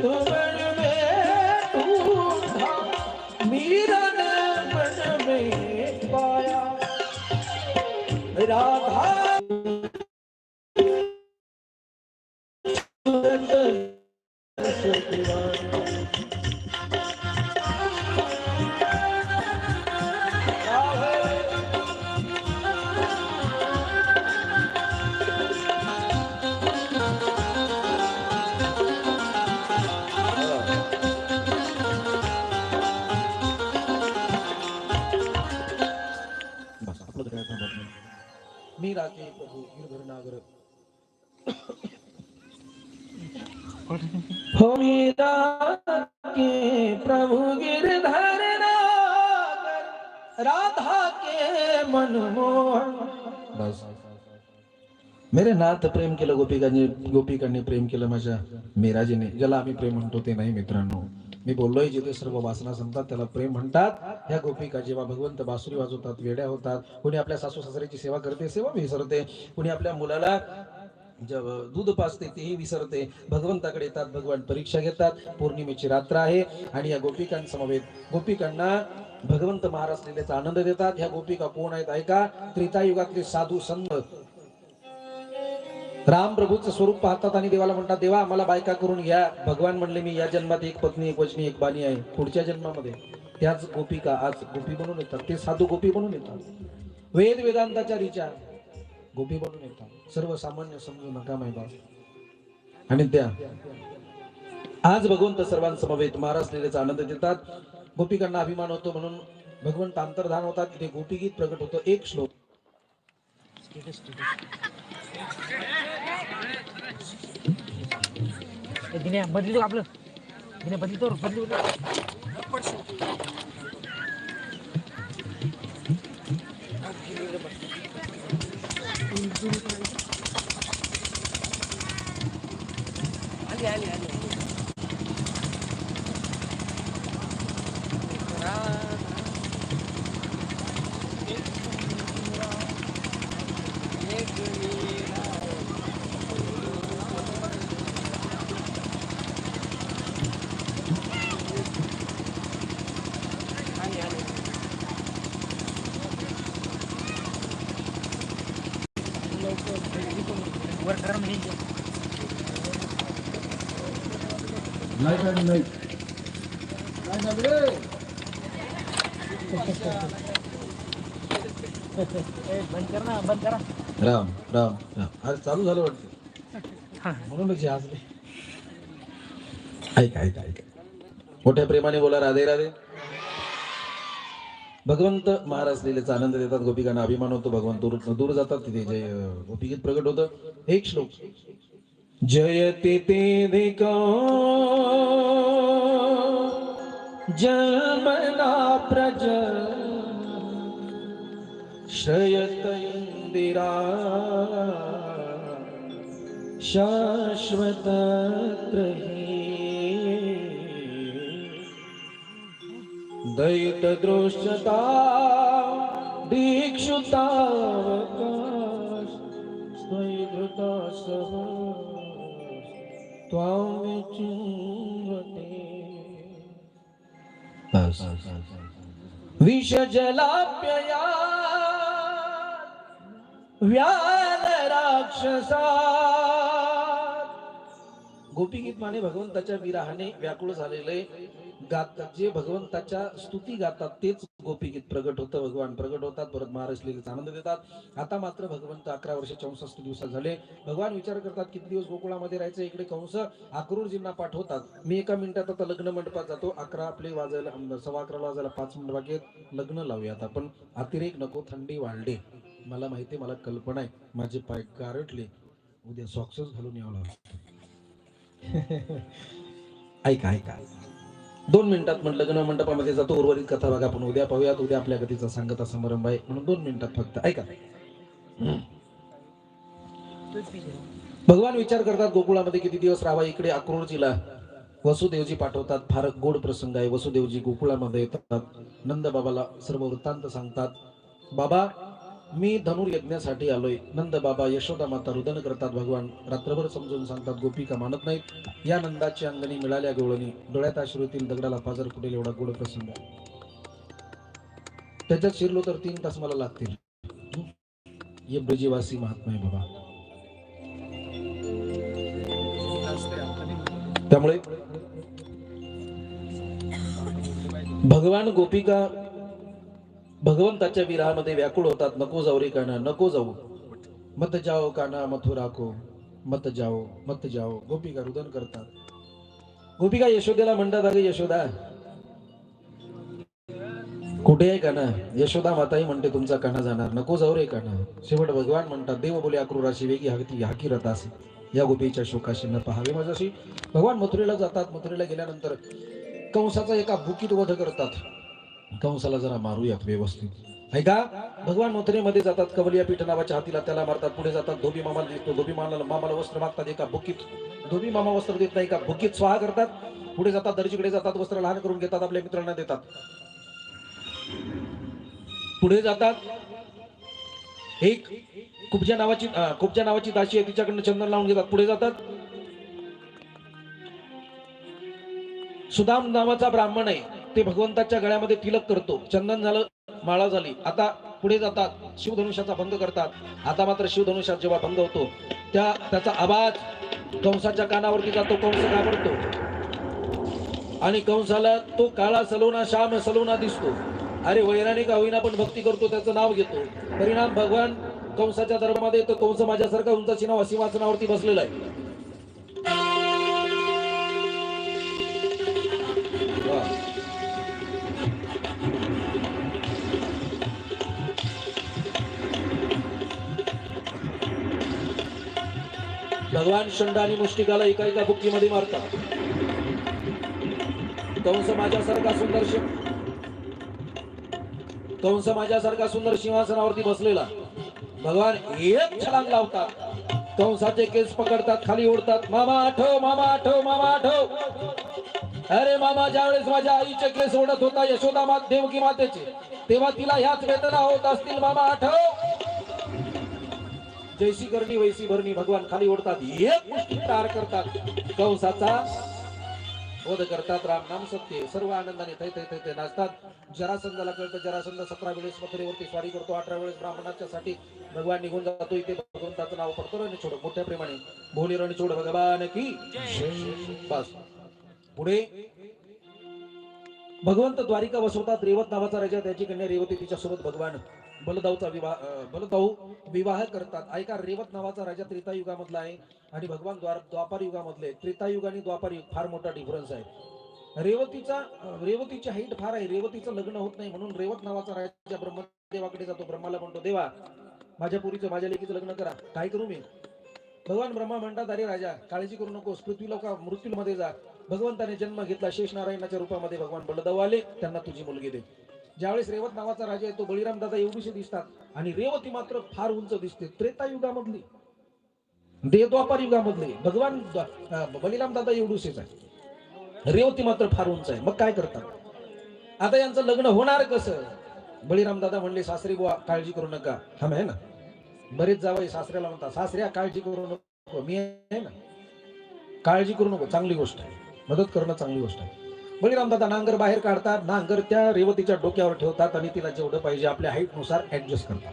Gracias. हो के प्रभु गिरधर राधा के मनमोहन। बस। मेरे नाथ प्रेम केलं गोपिकांनी गोपिकांनी प्रेम केलं माझ्या मिराजीने. ज्याला आम्ही प्रेम म्हणतो ते नाही मित्रांनो. मी बोललोय जिथे सर्व वासना संपतात त्याला प्रेम म्हणतात. ह्या गोपिका जेव्हा भगवंत बासुरी वाजवतात वेड्या होतात कोणी आपल्या सासू सासऱ्याची सेवा करते सेवा विसरते. कोणी आपल्या मुलाला दूध पाजते तेही विसरते. भगवंताकडे येतात भगवान परीक्षा घेतात. पौर्णिमेची रात्र आहे आणि या गोपिकांसमवेत गोपिकांना भगवंत महाराज लिलेचा आनंद देतात. ह्या गोपिका कोण आहेत ऐका? त्रेतायुगातले साधू संत. राम प्रभूचं स्वरूप पाहतात आणि देवाला म्हणतात देवा आम्हाला बायका करून घ्या. भगवान म्हणले मी या जन्मात एक पत्नी एक वचनी एक बाणी आहे. पुढच्या जन्मामध्ये त्याच गोपिका आज गोपी बनून येतात. ते साधू गोपी बनून येतात. वेद वेदांताच्या रिचा गोपी बनून येतात. सर्वसामान्य समजू नका माहिती आणि त्या आज भगवंत सर्वांसमवेत. महाराज लिलेचा आनंद देतात. गोपिकांना अभिमान होतो म्हणून भगवंत अंतर्धान होतात. तिथे गोपी गीत प्रकट होतं. एक श्लोक. ए, आपलं? दिन्या बदली तो बदली. आली आली आली. आली आली वर कर म्हणजे ए, बंद कर ना बंद करा राम राम राम. आज चालू झालं वाटतं. म्हणूनच हे ऐका ऐका ऐका. मोठ्या प्रेमाने बोला राधे राधे. भगवंत महाराज लिहिलेचा आनंद देतात गोपिकांना अभिमान होतो. भगवंत दूर दूर जातात तिथे जे गोपिकेत प्रगट प्रकट होतं एक श्लोक. जयति ते जन्मना प्रज शयत इंदिरा शाश्वत दैत दृश्यता दीक्षुतावकाश स्वैधृता सह त्वां विचिन्वते विषजलाप्यया व्याल राक्षसा गोपीगीत माने भगवंताच्या विराहाने व्याकुळ झालेले गातात जे भगवंताच्या स्तुती गातात तेच गोपीगीत प्रगट होतं भगवान प्रगट होतात परत महाराज लिहिलेचा आनंद देतात. आता मात्र भगवंत अकरा वर्ष चौसष्ट दिवसात झाले. भगवान विचार करतात किती दिवस गोकुळामध्ये राहायचं इकडे कंस अक्रूरजींना पाठवतात. मी एका मिनिटात आता लग्न मंडपात जातो. अकरा आपले वाजायला सव्वा अकराला वाजायला पाच मिनिट बाकी आहेत. लग्न लावूयात आपण. अतिरेक नको थंडी वाढले. मला माहिती आहे, मला कल्पना आहे. माझे पाय गारटले उद्या सॉक्सच घालून यावं लागतं ऐका ऐका. दोन मिनिटात म्हटलं गण मंडपामध्ये जातो उर्वरित कथा बघा आपण उद्या पाहूयात. उद्या आपल्या गतीचा सांगता समारंभ आहे. म्हणून दोन मिनिटात फक्त. ऐका. भगवान विचार करतात गोकुळामध्ये किती दिवस राहावा? इकडे अक्रूरजीला वसुदेवजी पाठवतात. फार गोड प्रसंग आहे. वसुदेवजी गोकुळामध्ये येतात. नंद बाबाला सर्व वृत्तांत सांगतात. बाबा मी धनुर्यज्ञासाठी आलोय. नंद बाबा यशोदा माता रुदन करतात भगवान. रात्रभर समजून सांगतात गोपिका मानत नाहीत. या नंदाची अंगणी मिळाल्या गोळणी. डोळ्यात आश्रुतील दगडाला पाजर कुठे एवढा गोड प्रसंग. आहे त्याच्यात शिरलो तर तीन तास मला लागतील. ये ब्रजीवासी महात्मा आहे बाबा. त्यामुळे भगवान गोपिका भगवंताच्या विरामध्ये व्याकुळ होतात. नको जाऊ रे काना नको जाऊ. मत जाओ काना मथु राखो. मत जाओ मत जाओ. गोपिका रुदन करतात. गोपिका यशोदेला म्हणतात अरे यशोदा कुठे आहे काना? यशोदा माताही म्हणते तुमचा काना जाणार. नको जाऊ रे काना. शेवट भगवान म्हणतात देव बोले अक्रूराशी वेगी हाकी हाकी रथासी या गोपीच्या शोकाशी न पहावे माझ्याशी. भगवान मथुरेला जातात. मथुरेला गेल्यानंतर कंसाचा एका बुकीत वध करतात. कंसाला जरा मारूयात व्यवस्थित. ऐका भगवान मथुरेमध्ये जातात कवलिया पीठ नावाच्या हातीला त्याला मारतात पुढे जातात धोबी मामाला देतो धोबी मामाला मामाला वस्त्र मागतात एका बुकीत धोबी मामा वस्त्र देत नाही का बुकीत स्वाहा करतात पुढे जातात दर्जीकडे जातात वस्त्र लहान करून घेतात आपल्या मित्रांना देतात. पुढे जातात. एक कुबजा नावाची कुबजा नावाची दाशी आहे तिच्याकडनं चंदन लावून घेतात पुढे जातात. सुदाम नावाचा ब्राह्मण आहे. ते भगवंताच्या गळ्यामध्ये तिलक करतो. चंदन झालं माळा झाली. आता पुढे जातात. शिवधनुष्याचा भंग करतात. आता मात्र शिवधनुष्यात जेव्हा भंग होतो त्या त्याचा आवाज कंसाच्या कानावरती जातो कंस घाबरतो. आणि कंसाला तो काळा सलोना श्याम सलोना दिसतो. अरे वैराणी का होईना पण भक्ती करतो त्याचं नाव घेतो. परिणाम भगवान कंसाच्या दरबारामध्ये येतो. कंस माझ्यासारखा उंचाची नाव सिंहासनावरती बसलेला आहे. भगवान शंड आणि मुष्टिकाला एका एका बुक्कीमध्ये मारतात. कंस माझ्यासारखा सुंदर शिव कंस माझ्यासारखा सुंदर सिंहासनावरती बसलेला. भगवान एक छलांग लावतात. कंसाचे केस पकडतात खाली ओढतात. मामा आठव मामा आठव मामा आठव. अरे मामा ज्यावेळेस माझ्या आईचे केस ओढत होता यशोदा मात देवकी मातेचे तेव्हा तिला ह्याच वेदना होत असतील. मामा आठव. जैसी करणी वैसी भरणी भगवान खाली ओढतात. एक गोष्टी तार करतात. कंसाचा वध करतात. राम नाम सत्य. सर्व आनंदाने थै थै थै थै नाचतात. जरासंधाला कळतं जरासंध सतरा वेळेस मथुरेवरती स्वारी करतो. अठरा वेळेस ब्राह्मणाच्या साठी भगवान निघून जातो इथे भगवंताचं नाव पडतो रणछोड मोठ्या प्रेमाने भोली रणछोड भगवान की बस. पुढे. भगवंत द्वारिका बसवतात. रेवत नावाचा राजा त्याची कन्या रेवती तिच्यासोबत भगवान बलदाऊचा विवाह बलदाऊ विवाह करतात. ऐका रेवत नावाचा राजा त्रेतायुगामधला आहे आणि भगवान द्वार द्वापार युगामधले त्रेतायुग आणि द्वापार युग फार मोठा डिफरन्स आहे. रेवतीचा रेवतीची हाईट फार आहे. रेवतीचं लग्न होत नाही म्हणून रेवत नावाचा राजा ब्रह्मदेवाकडे जातो. ब्रह्माला म्हणतो देवा माझ्या पुरीचं माझ्या लेकीचं लग्न करा. काय करू मी? भगवान ब्रह्मा म्हणतात अरे राजा काळजी करू नकोस. पृथ्वी लोका मृत्यूमध्ये जा. भगवंताने जन्म घेतला. शेष नारायणाच्या रूपामध्ये भगवान बलदाऊ आले. त्यांना तुझी मुलगी दे. ज्यावेळेस रेवत नावाचा राजा आहे तो बळीराम दादा एवढीशी दिसतात. आणि रेवती मात्र फार उंच दिसते. त्रेतायुगामधली देद्वापार युगामधले. भगवान द- बलिराम दादा एवढूसेच आहे. रेवती मात्र फार उंच आहे. मग काय करतात? आता यांचं लग्न होणार कसं? बळीराम दादा म्हणले सासरी बुवा काळजी करू नका. हम आहे ना? बरेच जावई सासऱ्याला म्हणतात सासऱ्या काळजी करू नको. मी आहे ना? काळजी करू नको. चांगली गोष्ट आहे. मदत करणं चांगली गोष्ट आहे. बळीराम दादा नांगर बाहेर काढतात नांगर त्या रेवतीच्या डोक्यावर ठेवतात आणि तिला जेवढं पाहिजे आपल्या हाईटनुसार ऍडजस्ट करतात.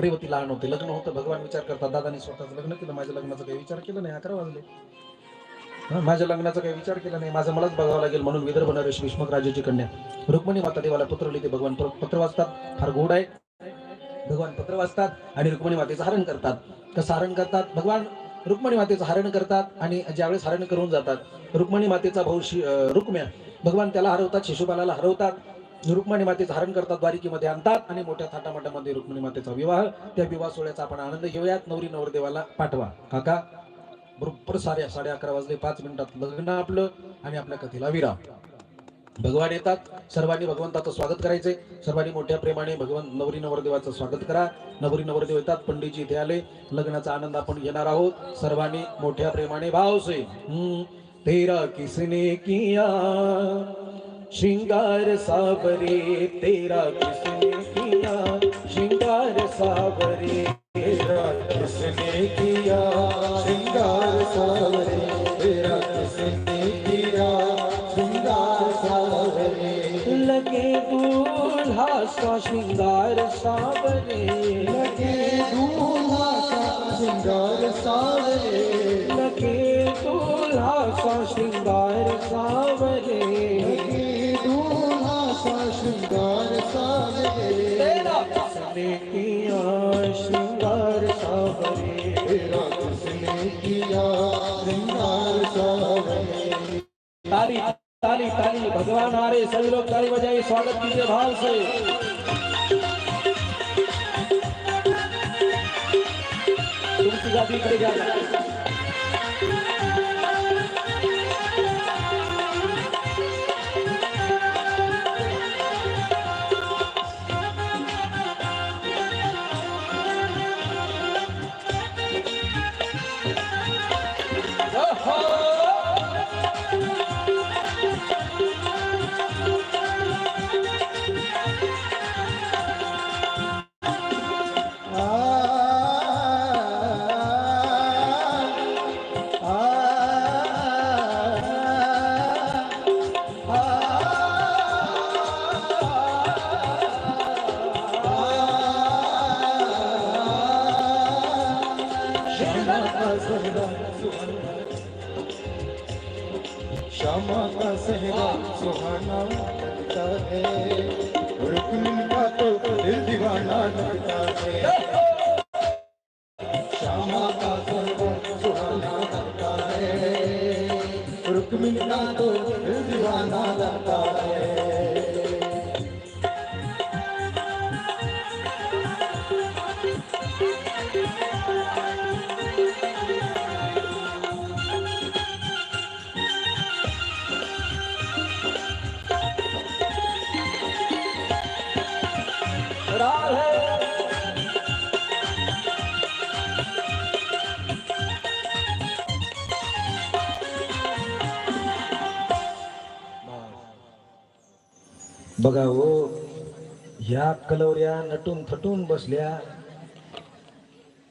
रेवती लहान होते लग्न होतं भगवान विचार करतात दादानी स्वतःच लग्न केलं माझ्या लग्नाचा काही विचार केला नाही अकरा वाजले. माझ्या लग्नाचा काही विचार केला नाही माझं मलाच बघावं लागेल म्हणून विदर्भ नरेश विष्मक राजाची कन्या. रुक्मिणी माता देवाला पत्र लिहिते भगवान पत्र वाचतात फार गोड आहे. भगवान पत्र वाचतात आणि रुक्मिणी मातेचं हरण करतात. कसं हरण करतात? भगवान रुक्मिणी मातेचं हरण करतात आणि ज्यावेळेस हरण करून जातात रुक्मिणी मातेचा भाऊ शि- रुक्म्या भगवान त्याला हरवतात शिशुबालाला हरवतात रुक्मिणी मातेचं हरण करतात द्वारिकेमध्ये आणतात आणि मोठ्या थाटामाटामध्ये रुक्मिणी मातेचा विवाह त्या विवाह सोहळ्याचा आपण आनंद घेऊयात. नवरी नवरदेवाला पाठवा. काका बरोबर साडे साडे अकरा वाजले पाच मिनिटात लग्न आपलं आणि आपल्या कथेला विराम. भगवान येतात. सर्वांनी भगवंताचं स्वागत करायचे सर्वांनी मोठ्या प्रेमाने भगवान नवरी नवरदेवाचं स्वागत करा. नवरी नवरदेव येतात. पंडितजी इथे आले. लग्नाचा आनंद आपण घेणार आहोत. सर्वांनी मोठ्या प्रेमाने भाव से तेरा किसने किया? श्रृंगार सावरे. तेरा किसने किया? श्रृंगार सावरे. तेरा किसने किया? श्रृंगार सावरे. किसने सुहाना लगता है। रुक्मिन का तो दिल दीवाना लगता है। श्यामा का सहरा सुहाना लगता है। रुक्मिन का तो दिल दीवाना लगता है। बघा हो ह्या कलवऱ्या नटून थटून बसल्या.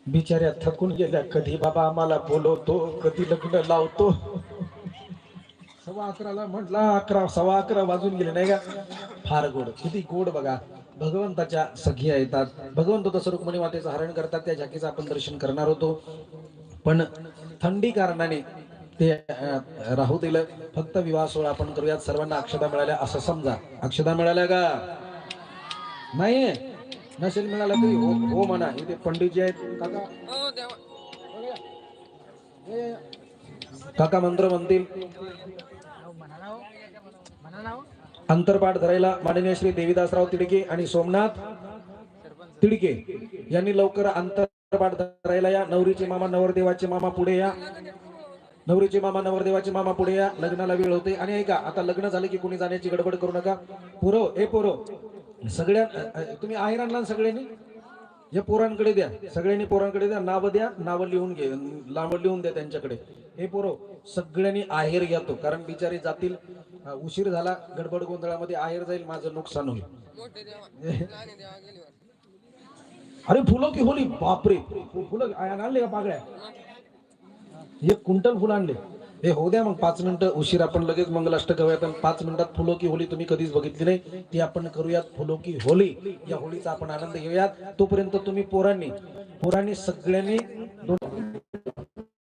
बिचाऱ्या थकून गेल्या कधी बाबा आम्हाला बोलवतो कधी लग्न लावतो. सव्वा अकराला म्हटला अकरा सव्वा अकरा वाजून गेले नाही का? फार गोड किती गोड बघा. भगवंताच्या सखिया येतात. भगवंत तसं रुक्मणी मातेचं हरण करतात त्या झाकीचं आपण दर्शन करणार होतो. पण थंडी कारणाने ते राहू दिलं फक्त विवाह सोहळा आपण करूयात. सर्वांना अक्षता मिळाल्या असं समजा. अक्षता मिळाल्या का? नाही नसेल मिळाला तरी हो हो म्हणा. इथे पंडितजी आहेत. काका. काका मंत्र म्हणतील. अंतरपाठ धरायला माननीय श्री देवीदासराव तिडके आणि सोमनाथ तिडके यांनी लवकर अंतरपाठ धरायला या. नवरीचे मामा नवरदेवाचे मामा पुढे या. नवरीचे मामा नवरदेवाचे मामा पुढे या. लग्नाला वेळ होते. आणि ऐका आता लग्न झालं की कोणी जाण्याची गडबड करू नका. पोरो ए पोरो सगळ्या तुम्ही आहेर आणला सगळ्यांनी? या पोरांकडे द्या. सगळ्यांनी पोरांकडे द्या. नावं द्या नावं लिहून घे नावं लिहून द्या त्यांच्याकडे. हे पोरो सगळ्यांनी आहेर घ्या तो. कारण बिचारे जातील. उशीर झाला गडबड गोंधळामध्ये आहेर जाईल माझं नुकसान होईल. अरे फुलं की होली बापरे. फुलं आणले का पागळ्या? एक कुंटल फुल आणले. हे होऊ द्या मग पाच मिनिटं उशीर आपण लगेच मंगलाष्ट करूयात आणि पाच मिनिटात फुलो की होली तुम्ही कधीच बघितली नाही. ती आपण करूयात फुलो की होली या होळीचा आपण आनंद घेऊयात. तोपर्यंत तुम्ही पोरांनी पोरांनी सगळ्यांनी